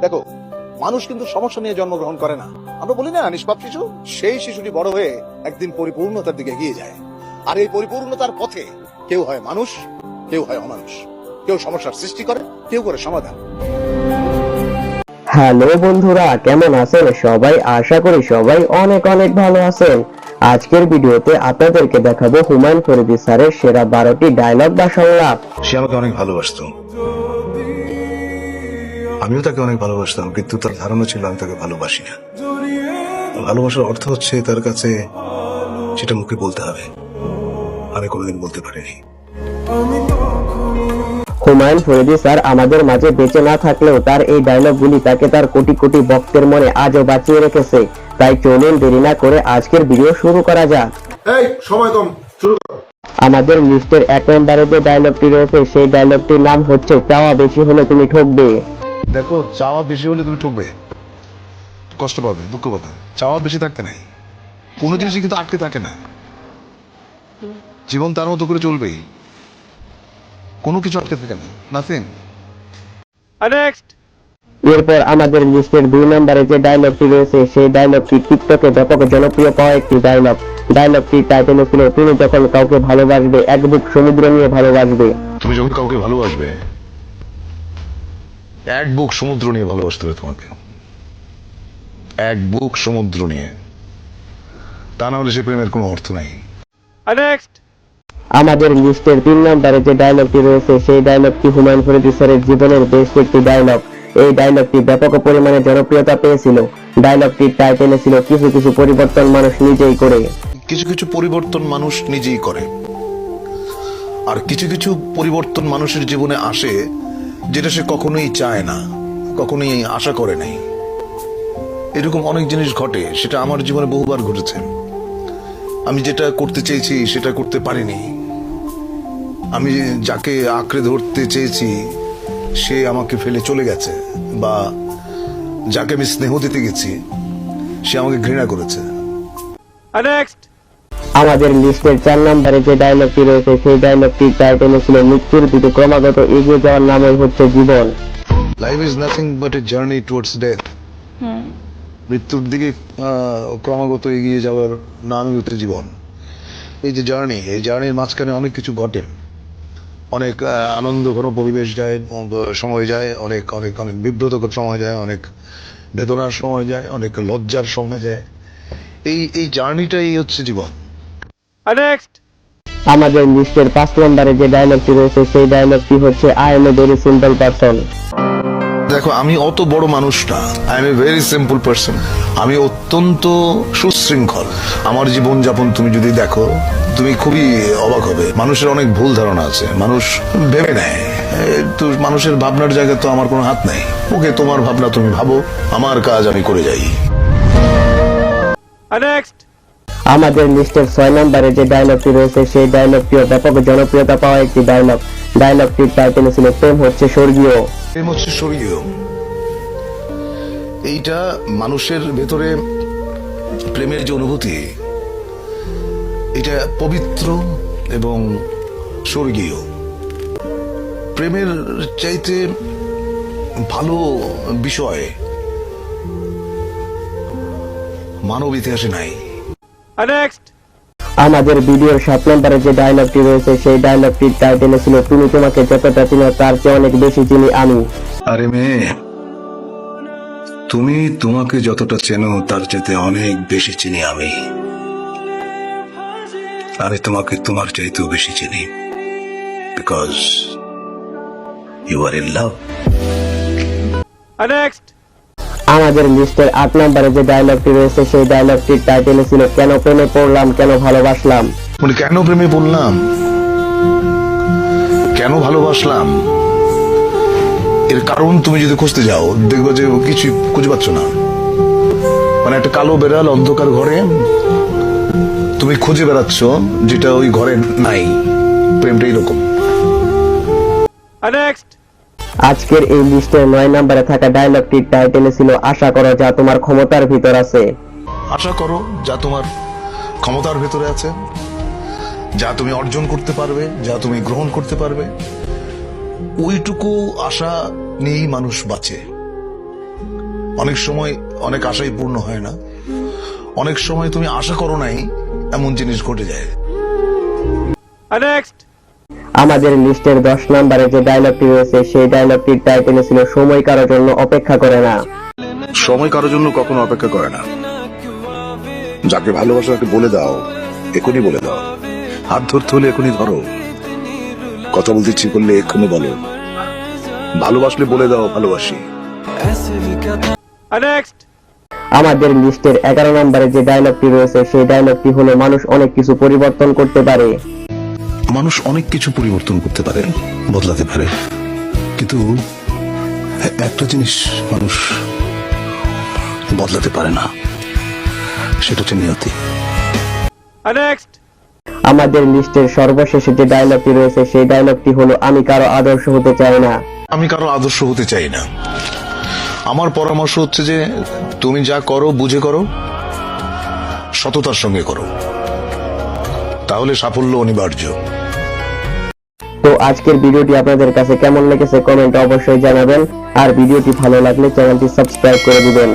দেখো মানুষ কিন্তু সমস্যা নিয়ে জন্মগ্রহণ করে না। আমরা বলি না নিষ্পাপ শিশু সেই শিশুটি বড় হয়ে একদিন পরিপূর্ণতার দিকে এগিয়ে যায়। আর এই পরিপূর্ণতার পথে কেউ হয় মানুষ কেউ হয় অমানুষ। কেউ সমস্যার সৃষ্টি করে কেউ করে সমাধান। হ্যালো বন্ধুরা কেমন আছেন? সবাই আশা করি সবাই অনেক অনেক ভালো আছেন। আজকের ভিডিওতে আপনাদেরকে দেখাবো হুমায়ুন ফরিদি স্যারের সেরা বারোটি ডায়লগ বা সংলাপ। সে আমাকে অনেক ভালোবাসতো। আমিও তাকে অনেক ভালোবাসতাম কিন্তু তার ধারণা ছিল আমি তাকে ভালোবাসি না। ভালোবাসার অর্থ হচ্ছে তার কাছে সেটা মুখে বলতে হবে। আমি কোনোদিন বলতে পারিনি। হুমায়ুন ফরিদি স্যার আমাদের মাঝে বেঁচে না থাকলেও তার এই ডায়লগগুলি তাকে তার কোটি কোটি ভক্তের মনে আজও বাঁচিয়ে রেখেছে। তাই চলুন দেরি না করে আজকের ভিডিও শুরু করা যাক। এই সময় কম শুরু আমাদের লিস্টের এক নম্বরে যে ডায়লগটি রয়েছে। সেই ডায়লগটির নাম হচ্ছে চাওয়া বেশি হলে তুমি ঠকবে। দেখো চাওয়া বেশি হলে তুমি ঠকবে। কষ্ট পাবে দুঃখ পাবে। চাওয়া বেশি থাকতে নাই। কোনো জিনিসই কিন্তু আটকে থাকে না। জীবন তার মতো করে চলবেই। কোনো কিছু আটকে থাকে না। নাথিং এরপর আমাদের লিস্টের দুই নম্বরে যে ডায়লগটি রয়েছে সেই ডায়লগটি টিকটকে ব্যাপক জনপ্রিয় পাওয়া একটি ডায়লগ ডায়লগটি টাইটেল ছিল তুমি যখন কাউকে ভালোবাসবে এক বুক সমুদ্র নিয়ে ভালোবাসবে। তুমি যখন কাউকে ভালোবাসবে এক বুক সমুদ্র নিয়ে ভালোবাসতে হবে তোমাকে। এক বুক সমুদ্র নিয়ে। তা না হলে সে প্রেমের কোনো অর্থ নাই। আমাদের লিস্টের তিন নম্বরে যে ডায়লগটি রয়েছে সেই ডায়লগটি হুমায়ুন ফরিদি স্যারের জীবনের বেশ একটি ডায়লগ এই ডায়লগটি ব্যাপক পরিমাণে জনপ্রিয়তা পেয়েছিল। ডায়লগটির টাইটেলে ছিল কিছু কিছু পরিবর্তন মানুষ নিজেই করে। কিছু কিছু পরিবর্তন মানুষ নিজেই করে। আর কিছু কিছু পরিবর্তন মানুষের জীবনে আসে যেটা সে কখনোই চায় না, কখনোই আশা করে নাই। এরকম অনেক জিনিস ঘটে, সেটা আমার জীবনে বহুবার ঘটেছে। আমি যেটা করতে চেয়েছি, সেটা করতে পারিনি। আমি যাকে আঁকড়ে ধরতে চেয়েছি, সে আমাকে ফেলে চলে গেছে, বা যাকে আমি স্নেহ দিতে গেছি, সে আমাকে ঘৃণা করেছে। আমাদের লিস্টের চার নম্বরে যে ডায়লগটি রয়েছে সেই ডায়লগটির টাইটেলে ছিল মৃত্যুর দিকে ক্রমাগত এগিয়ে যাওয়ার নামই হচ্ছে জীবন। Life is nothing but a journey towards death মৃত্যুর দিকে আহ, ক্রমাগত এগিয়ে যাওয়ার নামই হচ্ছে জীবন। এই যে জার্নি এই জার্নির মাঝখানে অনেক কিছু ঘটে। অনেক আহ, আনন্দঘন পরিবেশ যায় সময় যায় অনেক অনেক অনেক বিব্রতকর সময় যায় অনেক বেদনার সময় যায় অনেক লজ্জার সময় যায়। এই এই জার্নিটাই হচ্ছে জীবন। আমাদের লিস্টের পাঁচ নম্বরে যে ডায়লগটি রয়েছে সেই ডায়লগটি হচ্ছে I am a very simple person দেখো আমি অত বড় মানুষ না। I am a very simple person আমি অত্যন্ত সুশৃঙ্খল। আমার জীবন যাপন তুমি যদি দেখো তুমি খুবই অবাক হবে। মানুষের অনেক ভুল ধারণা আছে। মানুষ ভেবে নেয়। তো মানুষের ভাবনার জায়গায় তো আমার কোনো হাত নেই। ওকে তোমার ভাবনা তুমি ভাবো। আমার কাজ আমি করে যাই। আমাদের লিস্টের ছয় নম্বরে যে ডায়লগটি রয়েছে, সেই ডায়লগটিও ব্যাপক জনপ্রিয়তা পাওয়া একটি ডায়লগ ডায়লগটির টাইটেলে ছিল প্রেম হচ্ছে স্বর্গীয়। প্রেম হচ্ছে স্বর্গীয়। এইটা মানুষের ভেতরে প্রেমের যে অনুভূতি, এটা পবিত্র এবং স্বর্গীয়। প্রেমের চাইতে ভালো বিষয় মানব ইতিহাসে নাই। আমাদের ভিডিওর সাত নম্বরে যে ডায়লগটি রয়েছে সেই ডায়লগটির টাইটেলে ছিল তুমি তোমাকে যতটা চিনো তার চেয়ে অনেক বেশি চিনি আমি। আরে মেয়ে তুমি তোমাকে যতটা চেনো তার চাইতে অনেক বেশি চিনি আমি। আমি তোমাকে তোমার চাইতেও বেশি চিনি। Because you are in love আমাদের লিস্টের আট নম্বরে যে ডায়লগটি রয়েছে সেই ডায়লগটির টাইটেলে ছিল কেন প্রেমে পড়লাম কেন ভালোবাসলাম? মানে কেন প্রেমে পড়লাম? কেন ভালোবাসলাম? এর কারণ তুমি যদি খুঁজতে যাও দেখবে যে কিছু খুঁজে পাচ্ছ না। মানে একটা কালো বেড়াল অন্ধকার ঘরে তুমি খুঁজে বেড়াচ্ছ যেটা ওই ঘরে নাই। প্রেমটা এরকম। আজকের এই লিস্টের নয় নম্বরে থাকা ডায়লগটির টাইটেলে ছিল আশা করো যা তোমার ক্ষমতার ভিতর আছে। আশা করো যা তোমার ক্ষমতার ভেতরে আছে যা তুমি অর্জন করতে পারবে যা তুমি গ্রহণ করতে পারবে। ওইটুকু আশা নিয়েই মানুষ বাঁচে। অনেক সময় অনেক আশাই পূর্ণ হয় না। অনেক সময় তুমি আশা করো নাই এমন জিনিস ঘটে যায়। আমাদের লিস্টের দশ নম্বরে যে ডায়লগটি রয়েছে সেই ডায়লগটির টাইটেল ছিল সময় কারোর জন্য অপেক্ষা করে না। সময় কারোর জন্য কখনো অপেক্ষা করে না। যাকে ভালোবাসো তাকে বলে দাও এখনই বলে দাও। হাত ধরতে হলে এখনই ধরো। কথা বলতে ইচ্ছে করলে এক্ষুনি বলো। ভালোবাসলে বলে দাও ভালোবাসি। আমাদের লিস্টের এগারো নম্বরে যে ডায়লগটি রয়েছে সেই ডায়লগটি হলো মানুষ অনেক কিছু পরিবর্তন করতে পারে। মানুষ অনেক কিছু পরিবর্তন করতে পারে বদলাতে পারে। কিন্তু একটা জিনিস মানুষ বদলাতে পারে না সেটা হচ্ছে নিয়তি। আমাদের লিস্টের সর্বশেষে যে ডায়লগটি রয়েছে সেই ডায়লগটি হলো আমি কারও আদর্শ হতে চাই না। আমি কারও আদর্শ হতে চাই না। আমার পরামর্শ হচ্ছে যে তুমি যা করো বুঝে করো সততার সঙ্গে করো। তাহলে সাফল্য অনিবার্য। তো আজকের ভিডিওটি আপনাদের কাছে কেমন লেগেছে কমেন্টে অবশ্যই জানাবেন। আর ভিডিওটি ভালো লাগলে চ্যানেলটি সাবস্ক্রাইব করে দিবেন।